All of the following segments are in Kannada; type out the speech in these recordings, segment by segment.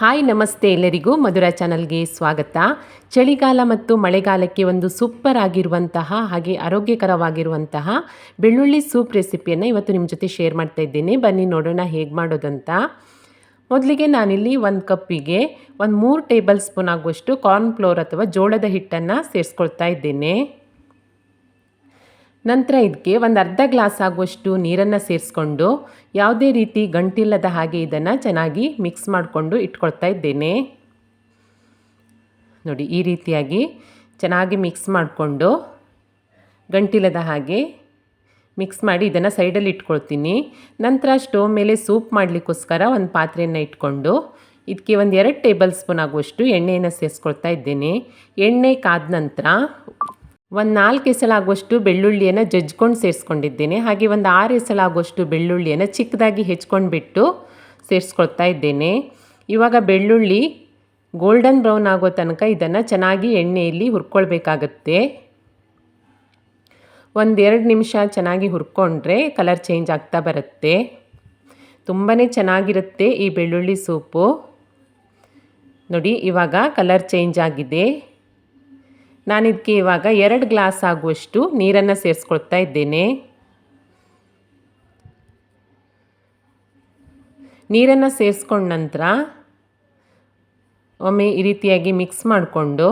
ಹಾಯ್, ನಮಸ್ತೆ ಎಲ್ಲರಿಗೂ ಮಧುರ ಚಾನಲ್ಗೆ ಸ್ವಾಗತ. ಚಳಿಗಾಲ ಮತ್ತು ಮಳೆಗಾಲಕ್ಕೆ ಒಂದು ಸೂಪರ್ ಆಗಿರುವಂತಹ ಹಾಗೆ ಆರೋಗ್ಯಕರವಾಗಿರುವಂತಹ ಬೆಳ್ಳುಳ್ಳಿ ಸೂಪ್ ರೆಸಿಪಿಯನ್ನು ಇವತ್ತು ನಿಮ್ಮ ಜೊತೆ ಶೇರ್ ಮಾಡ್ತಾ ಇದ್ದೀನಿ. ಬನ್ನಿ, ನೋಡೋಣ ಹೇಗೆ ಮಾಡೋದಂತ. ಮೊದಲಿಗೆ ನಾನಿಲ್ಲಿ ಒಂದು ಕಪ್ಪಿಗೆ ಒಂದು ಮೂರು ಟೇಬಲ್ ಸ್ಪೂನ್ ಆಗುವಷ್ಟು ಕಾರ್ನ್ಫ್ಲೋರ್ ಅಥವಾ ಜೋಳದ ಹಿಟ್ಟನ್ನು ಸೇರಿಸ್ಕೊಳ್ತಾ ಇದ್ದೇನೆ. ನಂತರ ಇದಕ್ಕೆ ಒಂದು ಅರ್ಧ ಗ್ಲಾಸ್ ಆಗುವಷ್ಟು ನೀರನ್ನು ಸೇರಿಸ್ಕೊಂಡು ಯಾವುದೇ ರೀತಿ ಗಂಟಿಲ್ಲದ ಹಾಗೆ ಇದನ್ನು ಚೆನ್ನಾಗಿ ಮಿಕ್ಸ್ ಮಾಡಿಕೊಂಡು ಇಟ್ಕೊಳ್ತಾ ಇದ್ದೇನೆ. ನೋಡಿ, ಈ ರೀತಿಯಾಗಿ ಚೆನ್ನಾಗಿ ಮಿಕ್ಸ್ ಮಾಡಿಕೊಂಡು ಗಂಟಿಲ್ಲದ ಹಾಗೆ ಮಿಕ್ಸ್ ಮಾಡಿ ಇದನ್ನು ಸೈಡಲ್ಲಿ ಇಟ್ಕೊಳ್ತೀನಿ. ನಂತರ ಸ್ಟೋವ್ ಮೇಲೆ ಸೂಪ್ ಮಾಡಲಿಕ್ಕೋಸ್ಕರ ಒಂದು ಪಾತ್ರೆಯನ್ನು ಇಟ್ಕೊಂಡು ಇದಕ್ಕೆ ಒಂದು ಎರಡು ಟೇಬಲ್ ಸ್ಪೂನ್ ಆಗುವಷ್ಟು ಎಣ್ಣೆಯನ್ನು ಸೇರಿಸ್ಕೊಳ್ತಾ ಇದ್ದೇನೆ. ಎಣ್ಣೆ ಕಾದ ನಂತರ ಒಂದು ನಾಲ್ಕು ಎಸಲಾಗುವಷ್ಟು ಬೆಳ್ಳುಳ್ಳಿಯನ್ನು ಜಜ್ಕೊಂಡು ಸೇರಿಸ್ಕೊಂಡಿದ್ದೇನೆ. ಹಾಗೆ ಒಂದು ಆರು ಎಸಲಾಗುವಷ್ಟು ಬೆಳ್ಳುಳ್ಳಿಯನ್ನು ಚಿಕ್ಕದಾಗಿ ಹೆಚ್ಕೊಂಡ್ಬಿಟ್ಟು ಸೇರಿಸ್ಕೊಳ್ತಾ ಇದ್ದೇನೆ. ಇವಾಗ ಬೆಳ್ಳುಳ್ಳಿ ಗೋಲ್ಡನ್ ಬ್ರೌನ್ ಆಗೋ ತನಕ ಇದನ್ನು ಚೆನ್ನಾಗಿ ಎಣ್ಣೆಯಲ್ಲಿ ಹುರ್ಕೊಳ್ಬೇಕಾಗತ್ತೆ. ಒಂದೆರಡು ನಿಮಿಷ ಚೆನ್ನಾಗಿ ಹುರ್ಕೊಂಡ್ರೆ ಕಲರ್ ಚೇಂಜ್ ಆಗ್ತಾ ಬರುತ್ತೆ. ತುಂಬಾ ಚೆನ್ನಾಗಿರುತ್ತೆ ಈ ಬೆಳ್ಳುಳ್ಳಿ ಸೂಪು. ನೋಡಿ, ಇವಾಗ ಕಲರ್ ಚೇಂಜ್ ಆಗಿದೆ. ನಾನಿದಕ್ಕೆ ಇವಾಗ ಎರಡು ಗ್ಲಾಸ್ ಆಗುವಷ್ಟು ನೀರನ್ನು ಸೇರಿಸ್ಕೊಳ್ತಾ ಇದ್ದೇನೆ. ನೀರನ್ನು ಸೇರಿಸ್ಕೊಂಡ ನಂತರ ಒಮ್ಮೆ ಈ ರೀತಿಯಾಗಿ ಮಿಕ್ಸ್ ಮಾಡಿಕೊಂಡು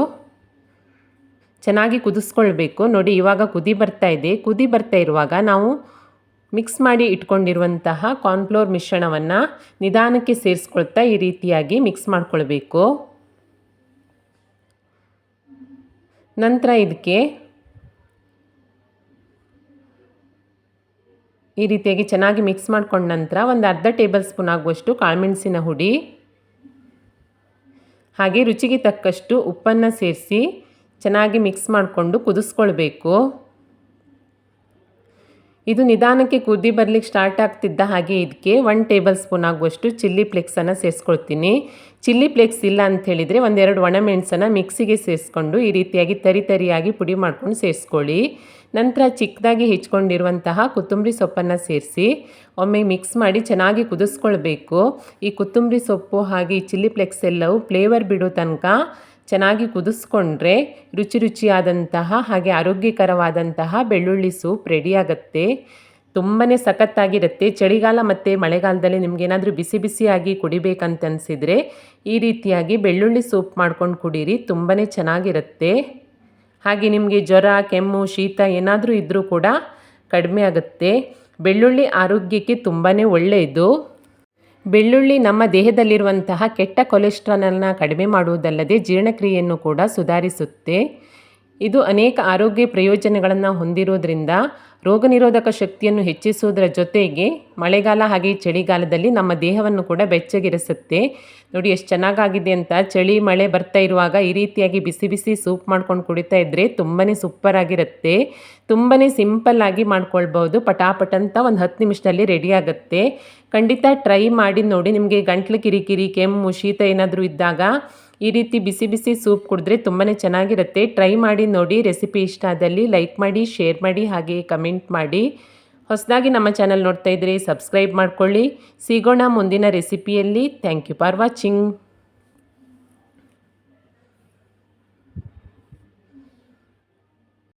ಚೆನ್ನಾಗಿ ಕುದಿಸ್ಕೊಳ್ಬೇಕು. ನೋಡಿ, ಇವಾಗ ಕುದಿ ಬರ್ತಾ ಇದೆ. ಕುದಿ ಬರ್ತಾ ಇರುವಾಗ ನಾವು ಮಿಕ್ಸ್ ಮಾಡಿ ಇಟ್ಕೊಂಡಿರುವಂತಹ ಕಾರ್ನ್ಫ್ಲೋರ್ ಮಿಶ್ರಣವನ್ನು ನಿಧಾನಕ್ಕೆ ಸೇರಿಸ್ಕೊಳ್ತಾ ಈ ರೀತಿಯಾಗಿ ಮಿಕ್ಸ್ ಮಾಡ್ಕೊಳ್ಬೇಕು. ನಂತರ ಇದಕ್ಕೆ ಈ ರೀತಿಯಾಗಿ ಚೆನ್ನಾಗಿ ಮಿಕ್ಸ್ ಮಾಡ್ಕೊಂಡ ನಂತರ ಒಂದು ಅರ್ಧ ಟೇಬಲ್ ಸ್ಪೂನ್ ಆಗುವಷ್ಟು ಕಾಳುಮೆಣಸಿನ ಹುಡಿ, ಹಾಗೆ ರುಚಿಗೆ ತಕ್ಕಷ್ಟು ಉಪ್ಪನ್ನು ಸೇರಿಸಿ ಚೆನ್ನಾಗಿ ಮಿಕ್ಸ್ ಮಾಡಿಕೊಂಡು ಕುದಿಸ್ಕೊಳ್ಬೇಕು. ಇದು ನಿಧಾನಕ್ಕೆ ಕುದಿ ಬರಲಿಕ್ಕೆ ಸ್ಟಾರ್ಟ್ ಆಗ್ತಿದ್ದ ಹಾಗೆ ಇದಕ್ಕೆ ಒನ್ ಟೇಬಲ್ ಸ್ಪೂನ್ ಆಗುವಷ್ಟು ಚಿಲ್ಲಿ ಫ್ಲೆಕ್ಸನ್ನು ಸೇರಿಸ್ಕೊಳ್ತೀನಿ. ಚಿಲ್ಲಿ ಫ್ಲೆಕ್ಸ್ ಇಲ್ಲ ಅಂತ ಹೇಳಿದರೆ ಒಂದೆರಡು ಒಣಮೆಣಸನ್ನು ಮಿಕ್ಸಿಗೆ ಸೇರಿಸ್ಕೊಂಡು ಈ ರೀತಿಯಾಗಿ ತರಿ ತರಿಯಾಗಿ ಪುಡಿ ಮಾಡ್ಕೊಂಡು ಸೇರಿಸ್ಕೊಳ್ಳಿ. ನಂತರ ಚಿಕ್ಕದಾಗಿ ಹೆಚ್ಕೊಂಡಿರುವಂತಹ ಕೊತ್ತಂಬರಿ ಸೊಪ್ಪನ್ನು ಸೇರಿಸಿ ಒಮ್ಮೆ ಮಿಕ್ಸ್ ಮಾಡಿ ಚೆನ್ನಾಗಿ ಕುದಿಸ್ಕೊಳ್ಬೇಕು. ಈ ಕೊತ್ತಂಬರಿ ಸೊಪ್ಪು ಹಾಗೆ ಚಿಲ್ಲಿ ಫ್ಲೆಕ್ಸ್ ಎಲ್ಲವೂ ಫ್ಲೇವರ್ ಬಿಡೋ ತನಕ ಚೆನ್ನಾಗಿ ಕುದಿಸ್ಕೊಂಡ್ರೆ ರುಚಿ ರುಚಿಯಾದಂತಹ ಹಾಗೆ ಆರೋಗ್ಯಕರವಾದಂತಹ ಬೆಳ್ಳುಳ್ಳಿ ಸೂಪ್ ರೆಡಿಯಾಗತ್ತೆ ತುಂಬಾ ಸಖತ್ತಾಗಿರುತ್ತೆ ಚಳಿಗಾಲ ಮತ್ತು ಮಳೆಗಾಲದಲ್ಲಿ ನಿಮಗೇನಾದರೂ ಬಿಸಿ ಬಿಸಿಯಾಗಿ ಕುಡಿಬೇಕಂತ ಅನಿಸಿದರೆ ಈ ರೀತಿಯಾಗಿ ಬೆಳ್ಳುಳ್ಳಿ ಸೂಪ್ ಮಾಡ್ಕೊಂಡು ಕುಡೀರಿ. ತುಂಬಾ ಚೆನ್ನಾಗಿರುತ್ತೆ. ಹಾಗೆ ನಿಮಗೆ ಜ್ವರ, ಕೆಮ್ಮು, ಶೀತ ಏನಾದರೂ ಇದ್ದರೂ ಕೂಡ ಕಡಿಮೆ ಆಗುತ್ತೆ. ಬೆಳ್ಳುಳ್ಳಿ ಆರೋಗ್ಯಕ್ಕೆ ತುಂಬಾ ಒಳ್ಳೆಯದು. ಬೆಳ್ಳುಳ್ಳಿ ನಮ್ಮ ದೇಹದಲ್ಲಿರುವಂತಹ ಕೆಟ್ಟ ಕೊಲೆಸ್ಟ್ರಾಲನ್ನು ಕಡಿಮೆ ಮಾಡುವುದಲ್ಲದೆ ಜೀರ್ಣಕ್ರಿಯೆಯನ್ನು ಕೂಡ ಸುಧಾರಿಸುತ್ತೆ. ಇದು ಅನೇಕ ಆರೋಗ್ಯ ಪ್ರಯೋಜನಗಳನ್ನು ಹೊಂದಿರೋದ್ರಿಂದ ರೋಗ ನಿರೋಧಕ ಶಕ್ತಿಯನ್ನು ಹೆಚ್ಚಿಸುವುದರ ಜೊತೆಗೆ ಮಳೆಗಾಲ ಹಾಗೆ ಚಳಿಗಾಲದಲ್ಲಿ ನಮ್ಮ ದೇಹವನ್ನು ಕೂಡ ಬೆಚ್ಚಗಿರಿಸುತ್ತೆ. ನೋಡಿ ಎಷ್ಟು ಚೆನ್ನಾಗಾಗಿದೆ ಅಂತ ಚಳಿ, ಮಳೆ ಬರ್ತಾ ಇರುವಾಗ ಈ ರೀತಿಯಾಗಿ ಬಿಸಿ ಬಿಸಿ ಸೂಪ್ ಮಾಡ್ಕೊಂಡು ಕುಡಿತಾ ಇದ್ದರೆ ತುಂಬಾ ಸೂಪರಾಗಿರುತ್ತೆ ತುಂಬಾ ಆಗಿ ಮಾಡ್ಕೊಳ್ಬೋದು ಪಟಾಪಟ ಅಂತ ಒಂದು ಹತ್ತು ನಿಮಿಷದಲ್ಲಿ ರೆಡಿ ಆಗುತ್ತೆ. ಖಂಡಿತ ಟ್ರೈ ಮಾಡಿ ನೋಡಿ. ನಿಮಗೆ ಗಂಟ್ಲು ಕಿರಿಕಿರಿ, ಕೆಮ್ಮು, ಶೀತ ಏನಾದರೂ ಇದ್ದಾಗ ಈ ರೀತಿ ಬಿಸಿ ಬಿಸಿ ಸೂಪ್ ಕುಡಿದ್ರೆ ತುಂಬಾ ಚೆನ್ನಾಗಿರುತ್ತೆ. ಟ್ರೈ ಮಾಡಿ ನೋಡಿ ರೆಸಿಪಿ ಇಷ್ಟ ಆದಲ್ಲಿ ಲೈಕ್ ಮಾಡಿ ಶೇರ್ ಮಾಡಿ ಹಾಗೆ ಕಮೆಂಟ್ ಮಾಡಿ. ಹೊಸದಾಗಿ ನಮ್ಮ ಚಾನಲ್ ನೋಡ್ತಾ ಇದ್ರೆ ಸಬ್ಸ್ಕ್ರೈಬ್ ಮಾಡ್ಕೊಳ್ಳಿ. ಸಿಗೋಣ ಮುಂದಿನ ರೆಸಿಪಿಯಲ್ಲಿ ಥ್ಯಾಂಕ್ ಯು ಫಾರ್ ವಾಚಿಂಗ್